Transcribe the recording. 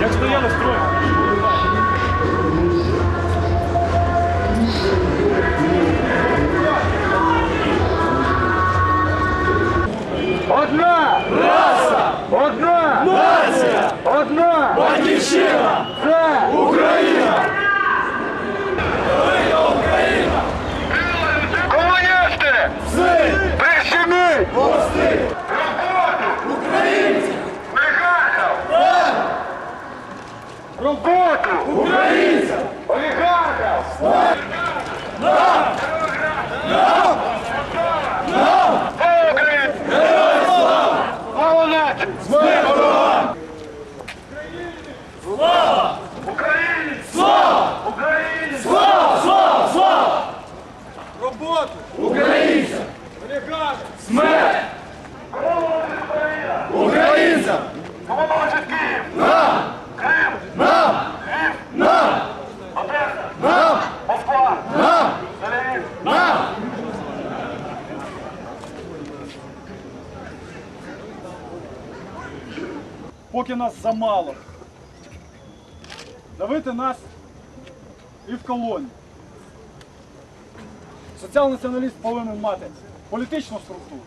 Як стояли строю? Батьківщина! Це! Україна! Комуністи! Син! Прищеміть! Гости! Роботу! Українці! Олігархів! Роботу! Українцям! Олігархів! Нам! Нам! Нам! Слава Україні! Героям слава! Слава нації! Смерть ворогам! Слава! Україні! Слава! Україні! Слава! Слава! Слава! Роботу! Українцям! Олігархів! Смерть! Українцям! Допоможе Київ! Нам! Нам! Нам! Одеса! Нам! Москва! Нам! Нам! поки нас замало. Давити нас і в колоні. Соціал-націоналіст повинен мати політичну структуру,